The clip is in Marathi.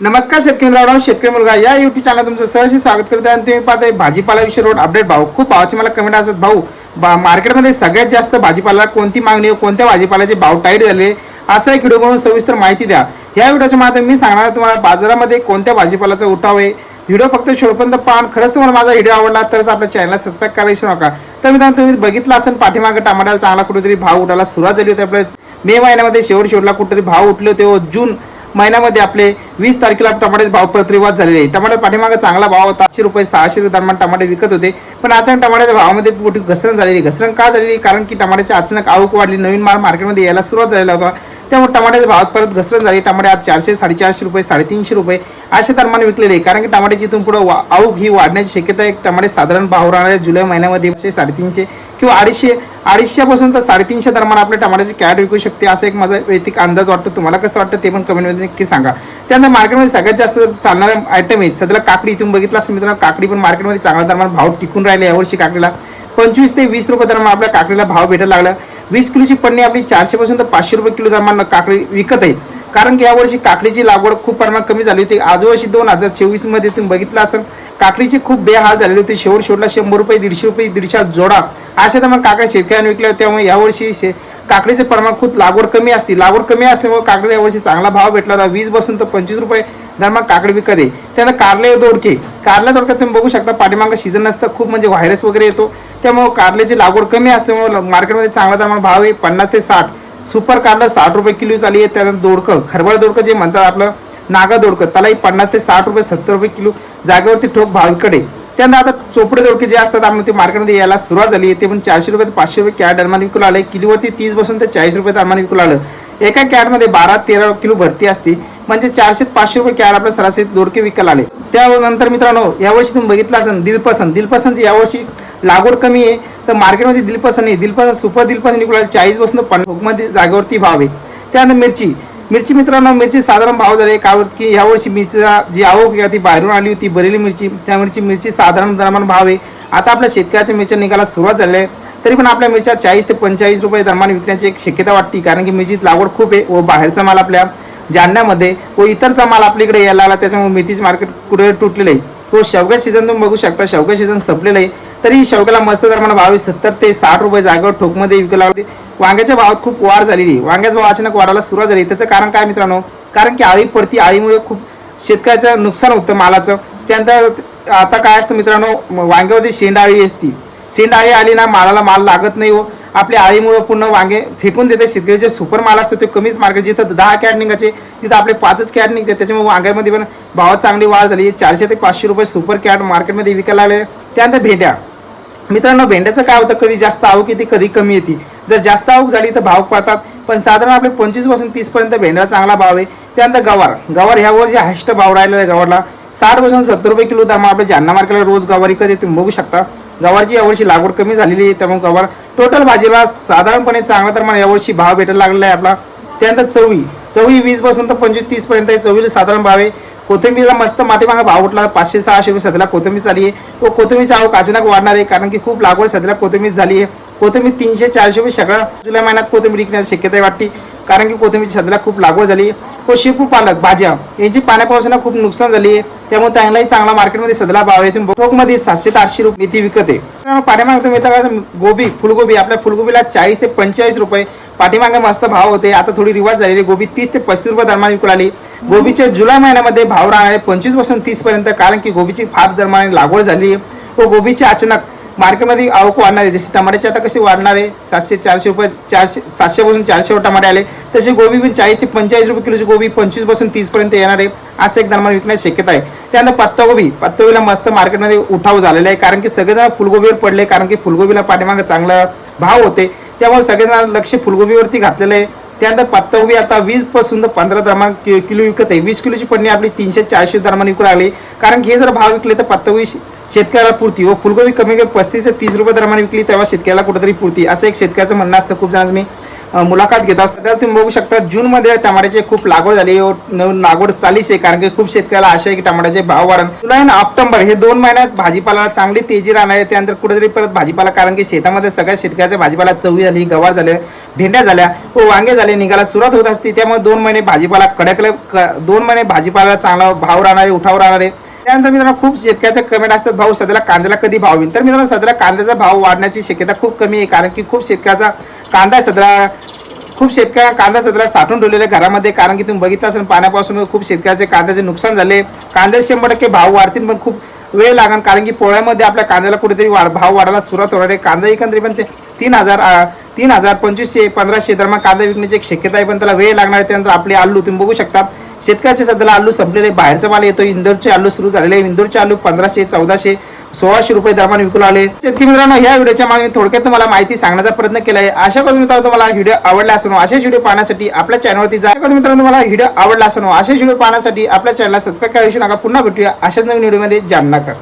नमस्कार शेतकरी मित्रांनो शेतकरी मुलगा या युट्यूब चॅनल तुमचं सहर्ष स्वागत करतो आणि तुम्ही पाहताय भाजीपाला विषय रोड अपडेट भाऊ. खूप भावाचे मला कमेंट असतात भाऊ बा मार्केटमध्ये सगळ्यात जास्त भाजीपाला कोणती मागणी कोणत्या भाजीपाल्याचे भाव टाईट झाले? असा एक व्हिडिओ बनवून सविस्तर माहिती द्या. या व्हिडिओच्या माध्यमातून मी सांगणार तुम्हाला बाजारामध्ये कोणत्या भाजीपाल्याचा उठाव आहे. व्हिडिओ फक्त शेवटपर्यंत पाहून खरंच तुम्हाला माझा व्हिडिओ आवडला तरच आपल्या चॅनलला सबस्क्राईब करायला नका. तर मित्रांनो तुम्ही बघितलं असेल पाठीमागे टमाट्याला चांगला कुठेतरी भाव उठायला सुरुवात झाली होती. आपल्या मे महिन्यामध्ये शेवट शेवटला कुठेतरी भाव उठले होते व जून महिन्यामध्ये आपले वीस तारखेला टमाट्याचे भाव प्रतिवाद झालेले टमाटे पाठीमागे चांगला भाव होता. आठशे रुपये सहाशे रुपये दरम्यान टमाटे विकत होते. पण अचानक टमाट्याच्या भावामध्ये मोठी घसरण झालेली घसरण का झालेली कारण की टमाट्याची अचानक आवक वाढली. नवीन माल मार्केटमध्ये यायला सुरुवात झालेला होता. त्यामुळे टमाट्याच्या भावात परत घसरण झाली. टमाटे आज चारशे साडेचारशे रुपये साडेतीनशे रुपये अशा दरम्यान विकलेले आहे. कारण की टमाट्याची इथून पुढे वा- आवक ही वाढण्याची शक्यता आहे. टमाटे साधारण भाव राहणार आहे जुलै महिन्यामध्ये साडेतीनशे किंवा अडीचशे अडीचशेपासून तर साडेतीनशे दरम्यान आपल्या टमाट्याची कॅट विकू शकते असं एक माझा वैयक्तिक अंदाज वाटतो. तुम्हाला कसं वाटतं ते पण कमेंटमध्ये नक्की सांगा. त्यानंतर मार्केटमध्ये सगळ्यात जास्त चालणारे आयटम आहेत सध्याला काकडी इथून बघितलं असेल मित्रांनो काकडी पण मार्केटमध्ये चांगल्या दरम्यान भाव टिकून राहिले यावर्षी काकडीला. पंचवीस ते वीस रुपये दरम्यान आपल्या काकडीला भाव भेटायला लागला. वीस किलोची पन्नी आपली चारशेपासून तर पाचशे रुपये किलो दरम्यान काकडी विकत आहे. कारण की यावर्षी काकडीची लागवड खूप प्रमाणात कमी झाली होती. आजवर्षी दोन हजार चोवीसमध्ये तुम्ही बघितलं असेल काकडीचे खूप बेहाल झालेले होते. शेवट शेवटला शंभर रुपये दीडशे रुपये दीडशे जोडा अशा तर मग काकडे शेतकऱ्यांनी विकल्या त्यामुळे यावर्षी शे काकडीचे प्रमाण खूप लागवड कमी असते. लागवड कमी असल्यामुळे काकडी यावर्षी चांगला भाव भेटला होता. वीस बसून तर पंचवीस रुपये दरम्यान काकडी विकत आहे. त्यानं कारले दोडके. कारल्या दोडक्यात तुम्ही बघू शकता पाठीमागं सीझन नसतं खूप म्हणजे व्हायरस वगैरे येतो. त्यामुळे कारल्याची लागवड कमी असल्यामुळे मार्केटमध्ये चांगला दरम्यान भाव आहे. पन्नास ते साठ. सुपर कारला साठ रुपये किलो चाली आहे. त्यानंतर दोडकं खरबळ दोडकं जे म्हणतात आपलं नागा दोडकं त्यालाही पन्नास ते साठ रुपये सत्तर रुपये किलो जागेवरती ठोक भाविकडे त्यानंतर आता चोपडे जोडके जे असतात आपण ते मार्केटमध्ये यायला सुरुवात झाली. ते पण चारशे रुपये ते पाचशे रुपये कॅट दरम्यान विकू आलं किलोवरती तीस बसून ते चाळीस रुपये दरम्यान विकू आलं एका कॅटमध्ये बारा तेरा किलो भरती असते. म्हणजे चारशे पाचशे रुपये कॅट आपल्या सरासरी दोडके विकायला आले त्यानंतर मित्रांनो यावर्षी तुम्ही बघितलं असेल दिलपसंत दिलपसनची यावर्षी लागवड कमी आहे. तर मार्केटमध्ये दिलपसंत आहे दिलपसंत सुपर दिलपसंत विकू चाळीस बसून पन्नास जागेवरती भाव आहे. त्यानंतर मिरची. मिरची मित्रांनो मिरची साधारण भाव झाले का की यावर्षी मिरचीचा जी आवक आहे ती बाहेरून आली होती बरेली मिरची. त्या मिरची मिरची साधारण दरम्यान भाव आहे. आता आपल्या शेतकऱ्याच्या मिरच्या निघायला सुरुवात झाली आहे. तरी पण आपल्या मिरच्या चाळीस ते पंचेचाळीस रुपये दरम्यान विकण्याची एक शक्यता वाटते कारण की मिरचीत लागवड खूप आहे व बाहेरचा माल आपल्या जालन्यामध्ये व इतरचा माल आपल्याकडे यायला आला त्याच्यामुळे मेथीचं मार्केट कुठे तुटलेलं आहे. तो शेवगा सीझन तुम्ही बघू शकता शेवगा सीझन संपलेलं आहे. तरी शेवग्याला मस्त दरम्यान भाव सत्तर ते साठ रुपये जागेवर ठोकमध्ये विकायला लागले. वांग्याच्या भावात खूप वाढ झालेली वांग्याचा भाव अचानक वाढायला सुरुवात झाली. त्याचं कारण काय मित्रांनो? कारण की आळी पडती. आळीमुळे खूप शेतकऱ्याचं नुकसान होतं मालाचं. त्यानंतर आता काय असतं मित्रांनो? वांग्यावरती शेंडाळी असती. शेंडाळी आली ना मालाला माल लागत नाही हो. आपल्या आळीमुळे पूर्ण वांगे फेकून देते. शेतकरी सुपर माल असतो ते कमीच मार्केट जिथं दहा कॅट निघायचे तिथं आपले पाचच कॅट निघते. त्याच्यामुळे वांग्यामध्ये पण भावात चांगली वाढ झाली. चारशे ते पाचशे रुपये सुपर कॅट मार्केटमध्ये विकायला लागले. त्यानंतर भेट्या मित्रांनो भेंड्याचं काय होतं? कधी जास्त आवक येते कधी कमी येते. जर जास्त आवक झाली तर भाव पाहतात. पण साधारण आपले पंचवीसपासून तीस पर्यंत भेंड्याला चांगला भाव आहे. त्यानंतर गवार. गवार ह्या वर्षी हायस्ट भाव राहिलेला आहे गवारला. साठपासून सत्तर रुपये किलो दर आपल्या जालना मार्केटला रोज गवारी कधी तुम्ही बघू शकता. गवारची यावर्षी लागवड कमी झालेली आहे त्यामुळे गवार टोटल भाजीला साधारणपणे चांगला तर मला यावर्षी भाव भेटायला लागलेला आहे आपला. त्यानंतर चवळी. चवळी वीसपासून तर पंचवीस तीस पर्यंत आहे. चवळीला साधारण भाव आहे. कोथिंबीरला मस्त माठीमागा भाव उठला पाचशे सहाशे रुपये सध्याला कोथिंबीर चालली आहे. व कोथिंबीरची आवक अचानक वाढणार आहे कारण की खूप लागवड सध्याला कोथिंबीर झाली आहे. कोथिंबीर तीनशे चारशे रुपये सगळ्या जुलै महिन्यात कोथिंबीर विकण्याची शक्यता वाटते कारण की कोथिंबीर सध्याला खूप लागवड झाली आहे. व शेपू पालक भाज्या यांची पाण्या पावसानं खूप नुकसान झाली आहे. त्यामुळे त्यांनाही चांगला मार्केटमध्ये सध्याला भाव आहे. तुम्ही ठोकमध्ये सातशे ते आठशे रुपये ती विकत आहे. पाण्यामागे तुम्ही गोबी फुलगोबी आपल्या फुलगोबीला चाळीस ते पंचेचाळीस रुपये पाठीमागे मस्त भाव होते. आता थोडी रिवाज झालेली. गोबी तीस ते पस्तीस रुपये दरम्यान विकू लागली. गोबीचे जुलै महिन्यामध्ये भाव राहणारे पंचवीसपासून तीस पर्यंत कारण की गोबीची फार दरम्यान लागवड झाली. आहे व गोबीची अचानक मार्केटमध्ये आवक वाढणार आहे. जसे टमाट्याचे आता कसे वाढणार आहे? सातशे चारशे रुपये चारशे सातशेपासून चारशे टमाटे आले. तसे गोबी पण चाळीस ते पंचेचाळीस रुपये किलोची गोबी पंचवीसपासून तीसपर्यंत येणार आहे. असं एक दरम्यान विकण्याची शक्यता आहे. त्यानंतर पत्तागोबी पत्तागोबीला मस्त मार्केटमध्ये उठाव झालेला आहे. कारण की सगळेजण फुलगोबीवर पडले. कारण की फुलगोबीला पाठीमागे चांगला भाव होते. त्यामुळे सगळ्यांना लक्ष फुलगोबीवरती घातलेलं आहे. त्यानंतर पत्तागोबी आता वीसपासून तर पंधरा दरम्यान कि- किलो विकत आहे. वीस किलोची पडणी आपली तीनशे चारशे दरम्यान विकू लागली. कारण की हे जर भाव विकले तर पत्तागोबी शेतकऱ्याला पुरती. व फुलगोबी कमी कमी पस्तीस ते तीस रुपये दरम्यान विकली तेव्हा शेतकऱ्याला कुठेतरी पुरती. असं एक शेतकऱ्याचं म्हणणं असतं. खूप जणांचं मी मुलाखत घेत असतात. तर तुम्ही बघू शकता जूनमध्ये टमाट्याची खूप लागवड झाली. लागवड चालीस आहे कारण की खूप शेतकऱ्याला आशा आहे की टमाट्याचे भाव वाढन. जुलै आणि ऑक्टोबर हे दोन महिन्यात भाजीपाला चांगली तेजी राहणार आहे. त्यानंतर कुठेतरी परत भाजीपाला कारण की शेतामध्ये सगळ्या शेतकऱ्याच्या भाजीपाला चवी झाली गवार झाले भेंड्या झाल्या व वांगे झाले निघायला सुरुवात होत असते. त्यामुळे दोन महिने भाजीपाला कडकले क- दोन महिने भाजीपाला चांगला भाव राहणार आहे उठाव राहणार आहे. त्यानंतर मित्रांनो खूप शेतकऱ्याचे कमेंट असतात भाऊ सध्याला कांद्याला कधी भाव होईल तर मित्रांनो सध्याला कांद्याचा भाव वाढण्याची शक्यता खूप कमी आहे कारण की खूप शेतकऱ्याचा कांदा सदरा खूप शेतकऱ्या कांदा सदरा साठून ठेवलेले घरामध्ये कारण की तुम्ही बघितलं असेल पाण्यापासून खूप शेतकऱ्याचे कांद्याचे नुकसान झाले. कांद्याचे शंभर टक्के भाव वाढतील पण खूप वेळ लागणार कारण की पोळ्यामध्ये आपल्या कांद्याला कुठेतरी वाढ भाव वाढायला सुरुवात होणार आहे. कांदा एकंदरीत पण ते तीन हजार तीन हजार पंचवीसशे पंधराशे दरम्यान कांदा विकण्याची एक शक्यता आहे पण त्याला वेळ लागणार आहे. त्यानंतर आपले आलू तुम्ही बघू शकता. शेतकऱ्याचे सध्याला आलू संपलेले बाहेरचा माल येतो इंदोरचे आलू सुरू झालेले आहे. इंदोरचे आलू पंधराशे चौदाशे सोळाशे रुपये दरम्यान विकू लागले शेतकरी मित्रांनो या व्हिडिओच्या मागे मी थोडक्यात तुम्हाला माहिती सांगण्याचा प्रयत्न केला आहे अशा करून मित्रांनो तुम्हाला व्हिडिओ आवडला असून असेच व्हिडिओ पाहण्यासाठी आपल्या चॅनलवरती जा. मित्रांनो तुम्हाला व्हिडिओ आवडला असून असेच व्हिडिओ पाहण्यासाठी आपल्या चॅनलला सबस्क्राईब करायची नका. पुन्हा भेटूया अशाच नवीन व्हिडिओमध्ये. जाणणार कर.